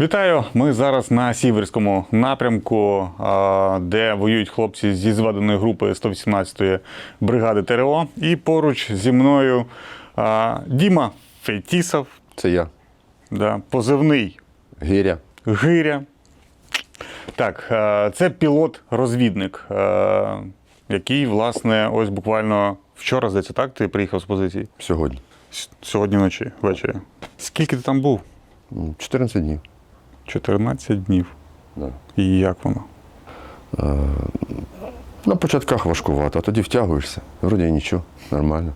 Вітаю! Ми зараз на Сіверському напрямку, де воюють хлопці зі зведеної групи 118-ї бригади ТРО. І поруч зі мною Діма Фейтісов, Це я. да, позивний Гиря. Гиря. Так, це пілот-розвідник, який, власне, ось буквально вчора, здається, так, ти приїхав з позиції? Сьогодні. Сьогодні вночі, ввечері. Скільки ти там був? 14 днів. 14 днів. Да. І як воно? На початках важкувато, а тоді втягуєшся. Вроді і нічого, нормально.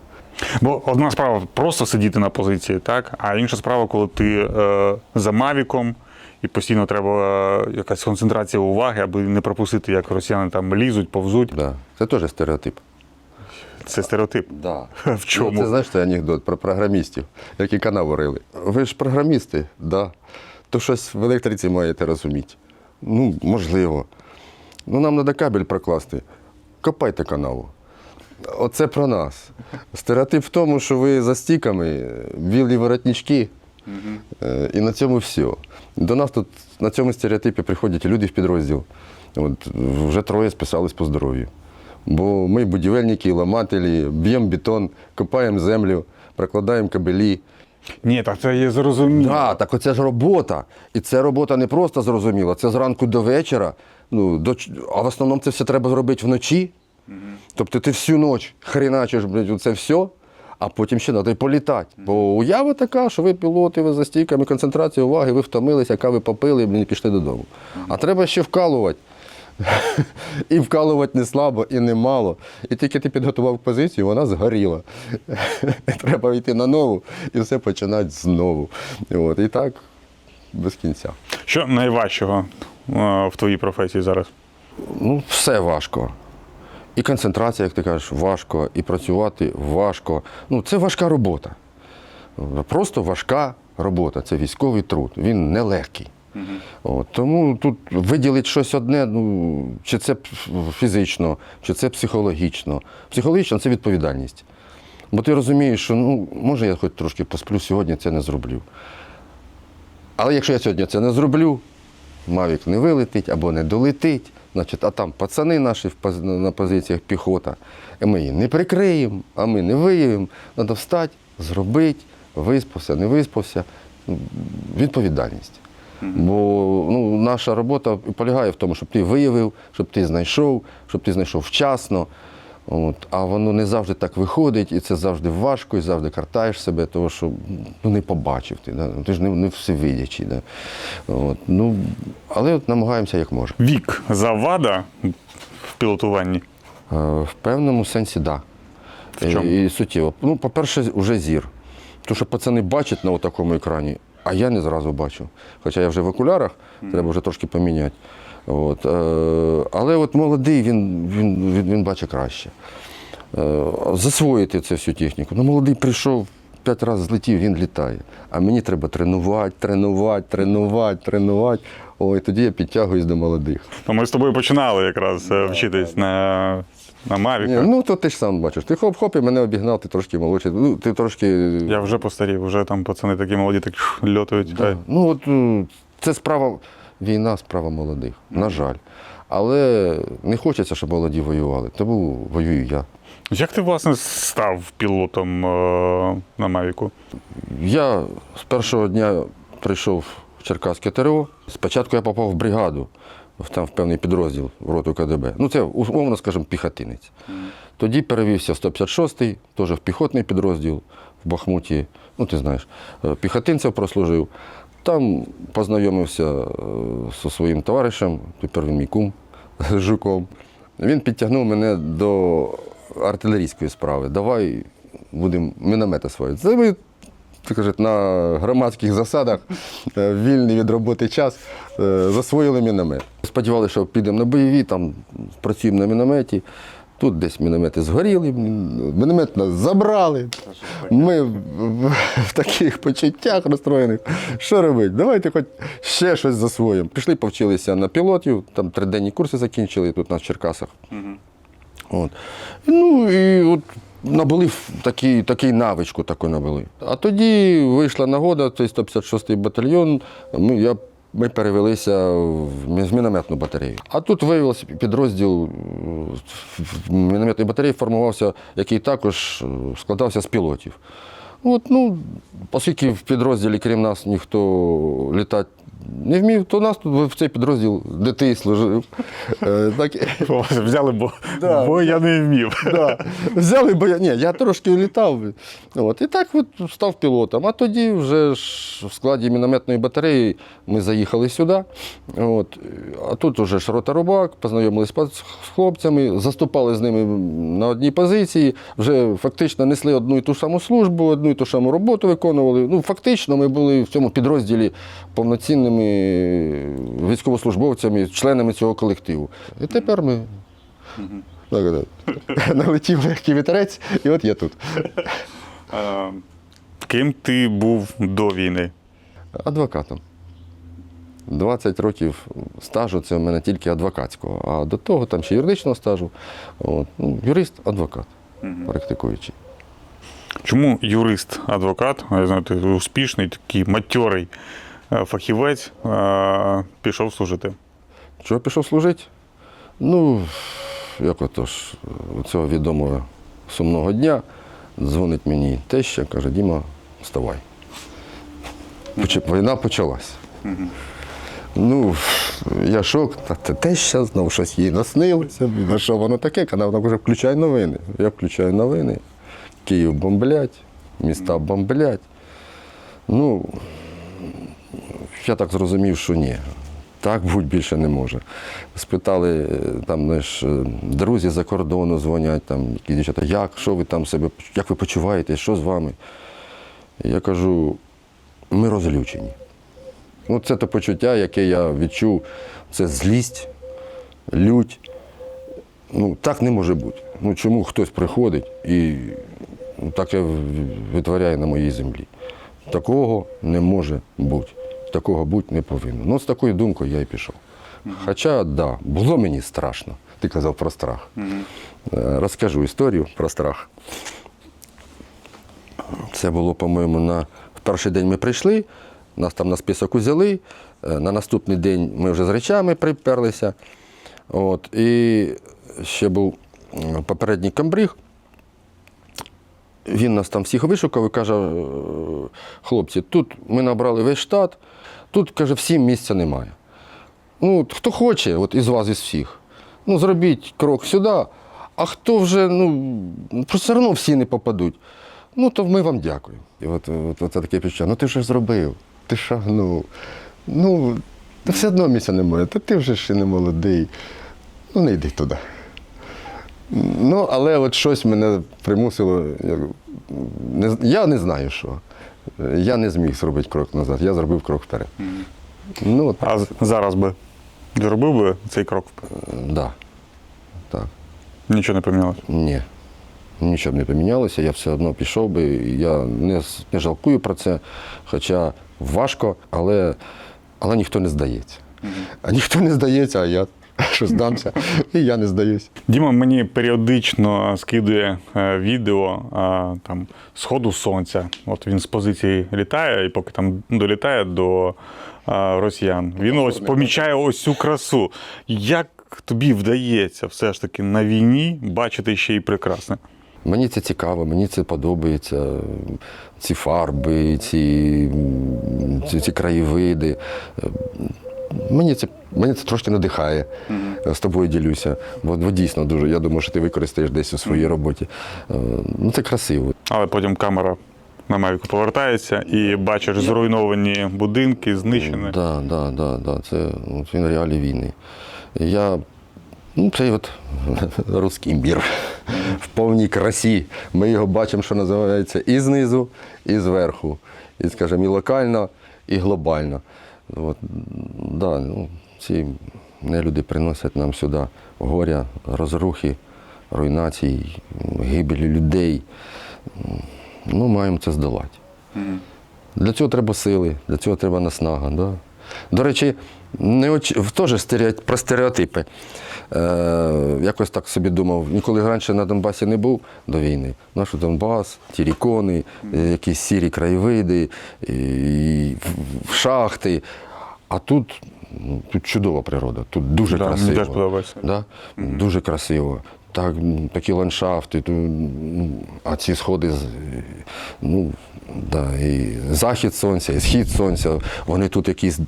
Бо одна справа просто сидіти на позиції, так? А інша справа, коли ти е, за Мавіком і постійно треба е, якась концентрація уваги, аби не пропустити, як росіяни там лізуть, повзуть. Да. Це теж стереотип. Це стереотип. Да. В чому? Ну, це знаєш той анекдот про програмістів, які канаву рили. Ви ж програмісти, да. То щось в електриці маєте розуміти. Ну, можливо. Ну, нам треба кабель прокласти. Копайте канаву. Оце про нас. Стереотип в тому, що ви за стіками, білі воротнички, е, і на цьому все. До нас тут на цьому стереотипі приходять люди в підрозділ. От, вже троє списались по здоров'ю. Бо ми будівельники, ламателі, б'ємо бетон, копаємо землю, прокладаємо кабелі. Ні, так це є зрозуміло. Да, так оце ж робота. І це робота не просто зрозуміла, це зранку до вечора. Ну, до, а в основному це все треба зробити вночі. Тобто ти всю ніч хреначиш, блядь, це все, а потім ще треба політати. Бо уява така, що ви пілоти, ви за стійками, концентрація уваги, ви втомилися, кави попили блін, і пішли додому. А треба ще вкалувати. І вкалувати не слабо, і не мало. І тільки ти підготував позицію, вона згоріла. Треба йти на нову і все починати знову. От, і так без кінця. Що найважчого е, в твоїй професії зараз? Ну, все важко. І концентрація, як ти кажеш, важко, і працювати важко. Ну, це важка робота. Просто важка робота. Це військовий труд. Він нелегкий. От, тому тут виділити щось одне, ну, чи це фізично, чи це психологічно. Психологічно це відповідальність. Бо ти розумієш, що ну, може я хоч трошки посплю, сьогодні це не зроблю. Але якщо я сьогодні це не зроблю, Мавік не вилетить або не долетить, значить, а там пацани наші на позиціях піхота, і ми її не прикриємо, а ми не виявимо. Треба встати, зробити, виспався, не виспався. Відповідальність. Бо ну, наша робота полягає в тому, щоб ти виявив, щоб ти знайшов, щоб ти знайшов вчасно. От, а воно не завжди так виходить, і це завжди важко, і завжди картаєш себе, тому що ну, не побачив ти. Да? Ти ж не, не всевидячий. Да? От, ну, але от намагаємося як можемо. Вік завада в пілотуванні. Е, В певному сенсі, так. Да. В чому? І, і суттєво. Ну, по-перше, вже зір. Тому що пацани бачать на такому екрані, а я не зразу бачу. Хоча я вже в окулярах, треба вже трошки поміняти. От, е, але от молодий, він, він, він, він бачить краще. Е, засвоїти цю всю техніку. Ну, молодий прийшов, п'ять разів злетів, він літає. А мені треба тренувати, тренувати, тренувати, тренувати. Ой, тоді я підтягуюсь до молодих. Ми з тобою починали якраз е, вчитись на, на Ні, ну то ти ж сам бачиш. Ти хоп-хоп і мене обігнав, ти трошки молодший. Ну, ти трошки. Я вже постарів, вже там пацани такі молоді, так льотують. Да. Ну, от е, це справа, війна справа молодих, на жаль. Але не хочеться, щоб молоді воювали, тому воюю я. Як ти, власне, став пілотом е, на Мавіку? Я з першого дня прийшов в Черкаське ТРО. Спочатку я попав в бригаду, там в певний підрозділ в роту КДБ. Ну, це умовно, скажімо, піхотинець. Тоді перевівся в 156-й, теж в піхотний підрозділ в Бахмуті. Ну, ти знаєш, е, піхотинців прослужив. Там познайомився е, зі своїм товаришем, тепер він мій кум Жуком. Він підтягнув мене до артилерійської справи. Давай будемо міномети свої. Це ми кажуть, на громадських засадах е, вільний від роботи час е, засвоїли міномет. Сподівалися, що підемо на бойові, там працюємо на мінометі. Тут десь міномети згоріли, міномет нас забрали. Ми в, таких почуттях розстроєних. Що робити? Давайте хоч ще щось засвоїмо. Пішли, повчилися на пілотів, там триденні курси закінчили тут на Черкасах. От. Ну і от набули в такий, такий навичку таку набули. А тоді вийшла нагода, цей 156-й батальйон. Ми, я ми перевелися в мінометну батарею. А тут виявився підрозділ е, мінометної батареї формувався, який також е, складався з пілотів. От, ну, оскільки в підрозділі, крім нас, ніхто літати не вмів, то нас тут в цей підрозділ, де ти служив. е, Так, взяли, бо, Да. бо я не вмів. да. Взяли, бо я, ні, я трошки літав. От, і так от став пілотом. А тоді вже ж в складі мінометної батареї ми заїхали сюди. От, а тут вже ж рота рубак, познайомилися з хлопцями, заступали з ними на одній позиції, вже фактично несли одну і ту саму службу, одну і ту саму роботу виконували. Ну, фактично, ми були в цьому підрозділі повноцінними військовослужбовцями, членами цього колективу. І тепер ми так, так. Налетів легкий вітерець, і от я тут. Ким ти був до війни? Адвокатом. 20 років стажу це в мене тільки адвокатського, а до того там ще юридичного стажу. От. Ну, юрист, адвокат, практикуючий. Чому юрист, адвокат, я знаю, ти успішний, такий матьорий фахівець, е, пішов служити? Чого пішов служити? Ну, як отож, цього відомого сумного дня дзвонить мені теща, каже, Діма, вставай. Війна почалась. Ну, я шок, та те- теща знов щось їй наснилося. На що воно таке? Вона вона каже, включай новини. Я включаю новини. Київ бомблять, міста бомблять. Ну, я так зрозумів, що ні. Так бути більше не може. Спитали, е, там, знаєш, е, друзі за кордону дзвонять, там, які дівчата, як, що ви там себе, як ви почуваєте, що з вами? Я кажу, ми розлючені. Ну, це те почуття, яке я відчув, це злість, лють. Ну, так не може бути. Ну, чому хтось приходить і ну, таке витворяє на моїй землі? Такого не може бути. Такого бути не повинно. Ну, з такою думкою я і пішов. Хоча, так, да, було мені страшно. Ти казав про страх. Е, Розкажу історію про страх. Це було, по-моєму, на в перший день ми прийшли, нас там на список узяли. е, На наступний день ми вже з речами приперлися. От, і ще був попередній камбриг. Він нас там всіх вишукав і каже: «Е, хлопці, тут ми набрали весь штат, тут, каже, всім місця немає. Ну, хто хоче, от із вас, із всіх, ну, зробіть крок сюди, а хто вже, ну, все одно всі не попадуть. Ну, то ми вам дякуємо. І от, от, от це таке відчуття, ну ти ж зробив, ти шагнув. Ну, все одно місця немає, та ти вже ще не молодий. Ну, не йди туди. Ну, але от щось мене примусило. Я, не, я не знаю що. Я не зміг зробити крок назад, я зробив крок вперед. Ну, А зараз би зробив би цей крок? да. Так. Нічого не помінялося. Ні. Нічого б не помінялося, я все одно пішов би. Я не, не жалкую про це, хоча важко, але, але ніхто не здається. А ніхто не здається, а я що здамся, і я не здаюсь. Діма мені періодично скидує е, відео е, там сходу сонця. От він з позиції літає, і поки там долітає до е, росіян, він ось помічає ось цю красу. Як тобі вдається все ж таки на війні бачити ще й прекрасне? Мені це цікаво, мені це подобається. Ці фарби, ці, ці, ці краєвиди. Мені це, мені це трошки надихає. З тобою ділюся. Бо, бо дійсно дуже. Я думаю, що ти використаєш десь у своїй роботі. Е, Ну, це красиво. Але потім камера на Мавіку повертається і бачиш зруйновані будинки, знищені. Да, да, да, да. Це от він реалії війни. Я, ну, цей от русський мір в повній красі. Ми його бачимо, що називається і знизу, і зверху. І, скажімо, і локально, і глобально. От, да, ну, ці нелюди приносять нам сюди горя, розрухи, руйнації, гибелі людей. Ну, маємо це здолати. Для цього треба сили, для цього треба наснага. Да? До речі, не оч... теж стереот... про стереотипи. Е... Якось так собі думав, ніколи раніше на Донбасі не був до війни. Наш Донбас, ті тірікони, якісь сірі краєвиди, і... шахти. А тут, тут чудова природа, тут дуже Да, мені красиво. теж подобається. Да? Дуже красиво. Так, такі ландшафти, ту, ну, а ці сходи, ну, да, і захід сонця, і схід сонця, вони тут якісь.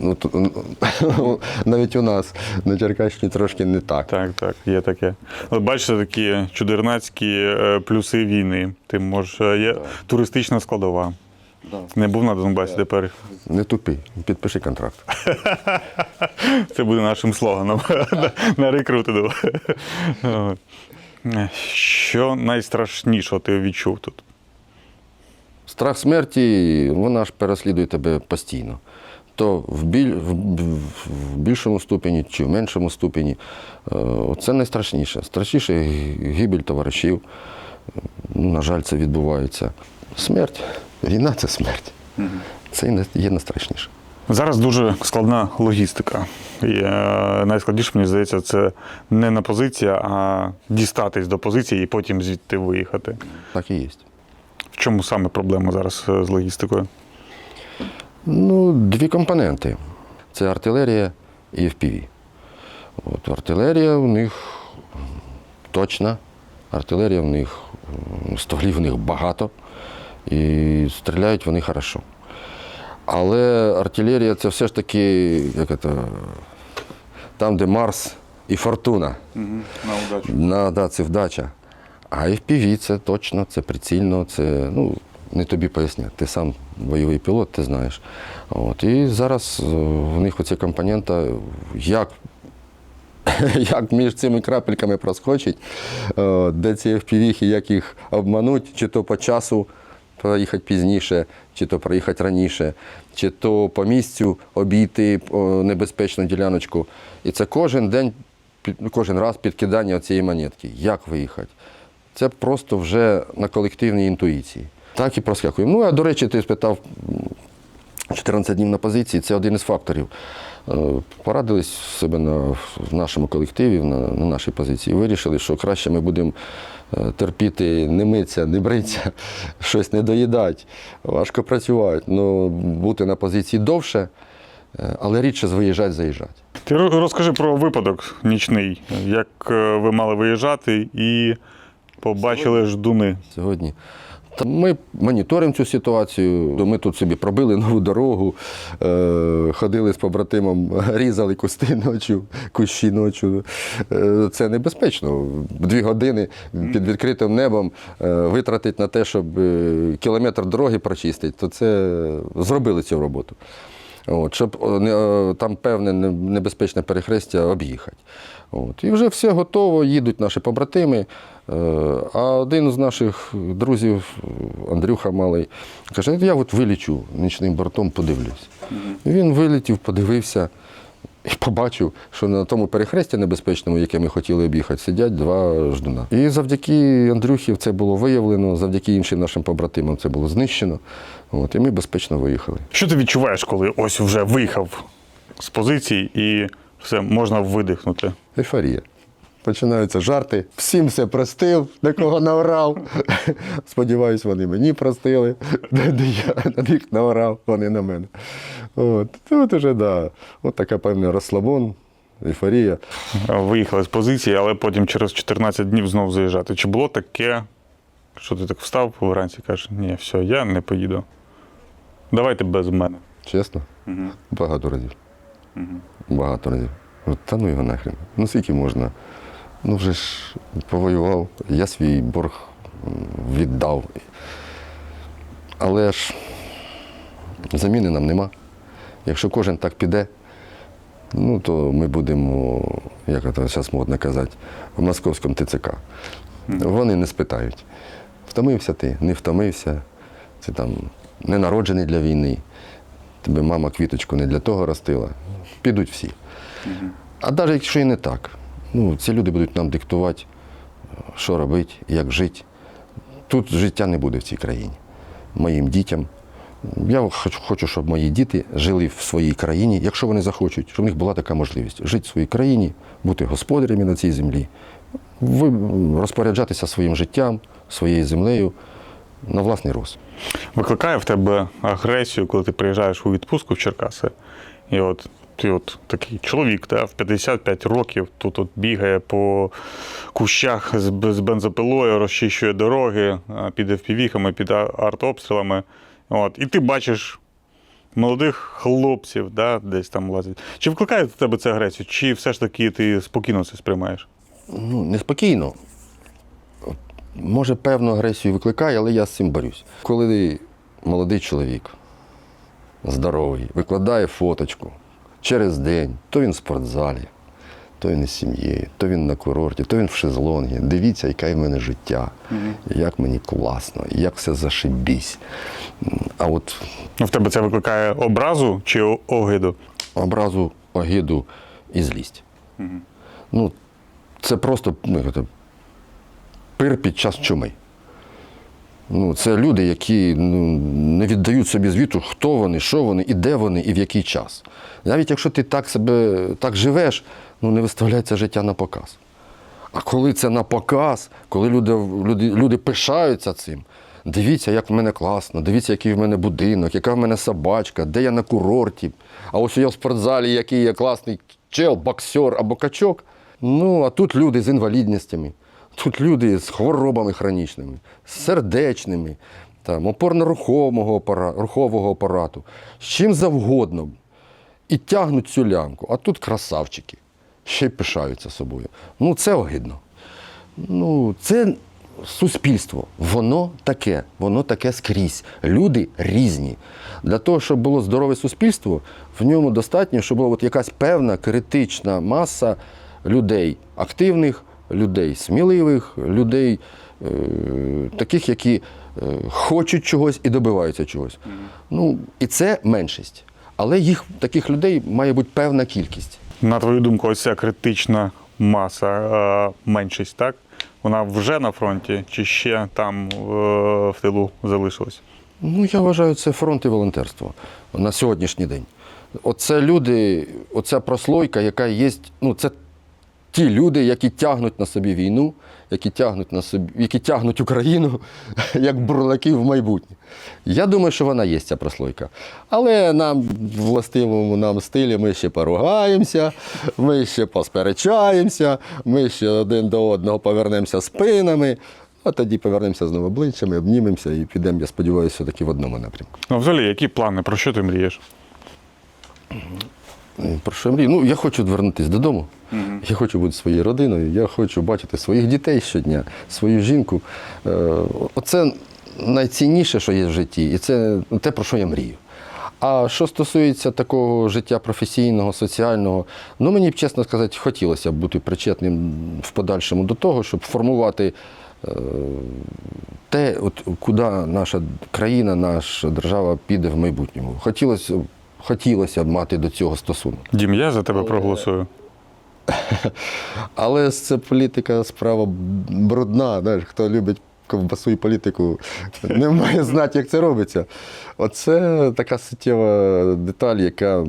Ну, тут, ну, навіть у нас на Черкащині трошки не так. Так, так, є таке. От бачите, такі чудернацькі е, плюси війни. Ти можеш, є туристична складова. Не був на Донбасі тепер. Не тупи, підпиши контракт. Це буде нашим слоганом на- рекрутингу. Що найстрашнішого ти відчув тут? Страх смерті, вона ж переслідує тебе постійно. То в, біль, в, в більшому ступені чи в меншому ступені. Е, Це найстрашніше. Страшніше гибель товаришів. Е, Ну, на жаль, це відбувається. Смерть. Війна це смерть. Це є найстрашніше. Зараз дуже складна логістика. І, е, найскладніше, мені здається, це не на позиція, а дістатись до позиції і потім звідти виїхати. Так і є. В чому саме проблема зараз е, з логістикою? Ну, дві компоненти. Це артилерія і FPV. От, артилерія у них точна, артилерія в них, стволів в них багато, і стріляють вони хорошо. Але артилерія це все ж таки, як це, там, де Марс і Фортуна. На удачу. На, да, це вдача. А FPV це точно, це прицільно, це ну, не тобі поясняти. Ти сам бойовий пілот, ти знаєш. От. І зараз е, в них оця компонента, як, як між цими крапельками проскочить, е, де ці FPV, як їх обмануть, чи то по часу проїхати пізніше, чи то проїхати раніше, чи то по місцю обійти небезпечну діляночку. І це кожен день, кожен раз підкидання цієї монетки. Як виїхати? Це просто вже на колективній інтуїції. Так і проскакуємо. Ну, а до речі, ти спитав 14 днів на позиції це один із факторів. Е, Порадились себе на, в нашому колективі, на, на нашій позиції. Вирішили, що краще ми будемо терпіти, не митися, не бритися, щось не доїдати, важко працювати. Ну, бути на позиції довше, е, але рідше виїжджати, заїжджати. Ти розкажи про випадок нічний, як е, ви мали виїжджати і побачили ждуни. сьогодні. Ми моніторимо цю ситуацію. Ми тут собі пробили нову дорогу, е, ходили з побратимом, різали кусти ночі, кущі ночі. Е, це небезпечно. Дві години під відкритим небом е, витратити на те, щоб кілометр дороги прочистити, то це зробили цю роботу. От, щоб там певне небезпечне перехрестя об'їхати. От, і вже все готово, їдуть наші побратими. Е, А один з наших друзів, Андрюха Малий, каже, я от вилічу нічним бортом, подивлюсь. Він вилетів, подивився і побачив, що на тому перехресті небезпечному, яке ми хотіли об'їхати, сидять два ждуна. І завдяки Андрюхі це було виявлено, завдяки іншим нашим побратимам це було знищено. От, і ми безпечно виїхали. Що ти відчуваєш, коли ось вже виїхав з позиції і все, можна видихнути? Ейфорія. Починаються жарти. Всім все простив, на кого наорав. Сподіваюсь, вони мені простили, де я на них наорав, вони на мене. От. Тут уже, да. От така певна розслабон, ейфорія. Виїхали з позиції, але потім через 14 днів знову заїжджати. Чи було таке, що ти так встав вранці і кажеш, ні, все, я не поїду. Давайте без мене. Чесно? Багато разів. Багато разів. От, та ну його нахрен. Ну скільки можна? Ну вже ж повоював, я свій борг віддав. Але ж заміни нам нема. Якщо кожен так піде, ну то ми будемо, як це зараз модно казати, в московському ТЦК. Вони не спитають. Втомився ти, не втомився, ти там не народжений для війни. Тебе мама квіточку не для того ростила. Підуть всі. А навіть якщо і не так, ну, ці люди будуть нам диктувати, що робити, як жити. Тут життя не буде в цій країні. Моїм дітям. Я хочу, щоб мої діти жили в своїй країні, якщо вони захочуть, щоб в них була така можливість жити в своїй країні, бути господарями на цій землі, розпоряджатися своїм життям, своєю землею, на власний роз. Викликає в тебе агресію, коли ти приїжджаєш у відпустку в Черкаси, і от ти от такий чоловік, та, в 55 років тут от бігає по кущах з, бензопилою, розчищує дороги під FPV-хами, під артобстрілами. От, і ти бачиш молодих хлопців, да, десь там лазять. Чи викликає в тебе це агресію, чи все ж таки ти спокійно це сприймаєш? ну, неспокійно. Може, певну агресію викликає, але я з цим борюсь. Коли молодий чоловік, здоровий, викладає фоточку через день, то він в спортзалі, то він із сім'єю, то він на курорті, то він в шезлонгі. Дивіться, яке в мене життя, як мені класно, як все зашибісь. А от Ну, в тебе це викликає образу чи о- огиду? образу, огиду і злість. Ну, це просто ну, як це, пир під час чуми. Ну, це люди, які ну, не віддають собі звіту, хто вони, що вони, і де вони, і в який час. Навіть якщо ти так себе так живеш, ну не виставляй це життя на показ. А коли це на показ, коли люди, люди, люди пишаються цим, дивіться, як в мене класно, дивіться, який в мене будинок, яка в мене собачка, де я на курорті. А ось я в спортзалі, який я класний чел, боксер або качок. Ну, а тут люди з інвалідностями, тут люди з хворобами хронічними, з сердечними, там, опорно-рухового апара- рухового апарату, з чим завгодно. І тягнуть цю лямку. А тут красавчики, ще й пишаються собою. Ну, це огидно. Ну, це суспільство. Воно таке, воно таке скрізь. Люди різні. Для того, щоб було здорове суспільство, в ньому достатньо, щоб була от якась певна критична маса людей, активних людей, сміливих, людей, е, таких, які е, хочуть чогось і добиваються чогось. Ну, і це меншість. Але їх таких людей має бути певна кількість. На твою думку, ось ця критична маса, е, меншість, так? Вона вже на фронті чи ще там е, в тилу залишилась? Ну, я вважаю, це фронт і волонтерство на сьогоднішній день. Оце люди, оця прослойка, яка є, ну, це ті люди, які тягнуть на собі війну, які тягнуть на собі, які тягнуть Україну як бурлаки в майбутнє. Я думаю, що вона є ця прослойка. Але нам в властивому нам стилі ми ще поругаємося, ми ще посперечаємося, ми ще один до одного повернемося спинами. А тоді повернемося знову обличчями, обнімемося і підемо, я сподіваюся, все-таки в одному напрямку. Ну, взагалі, які плани? Про що ти мрієш? Про що я мрію? Ну, я хочу повернутися додому. Я хочу бути своєю родиною, я хочу бачити своїх дітей щодня, свою жінку. Е, Оце найцінніше, що є в житті, і це те, про що я мрію. А що стосується такого життя професійного, соціального, ну мені б чесно сказати, хотілося б бути причетним в подальшому до того, щоб формувати е, те, от, куди наша країна, наша держава піде в майбутньому. Хотілося, б- хотілося б мати до цього стосунок. Дім, я за тебе проголосую. Але це політика справа брудна. Знаєш, хто любить ковбасу і політику, не має знати, як це робиться. Оце така суттєва деталь, яка,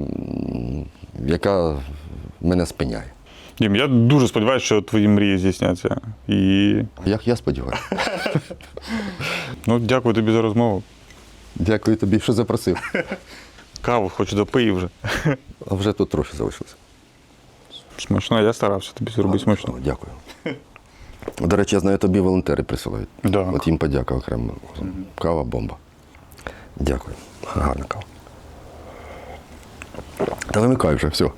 яка мене спиняє. Дім, я дуже сподіваюся, що твої мрії здійсняться. І Як я сподіваюся. ну, дякую тобі за розмову. Дякую тобі, що запросив. Каву хочу допий вже. А вже тут трохи залишилося. Смачно, я старався тобі зробити смачно. Дякую. До речі, я знаю, тобі волонтери присилають. Да. От їм подяка окремо. Кава бомба. Дякую. Гарна кава. Та вимикай вже, все.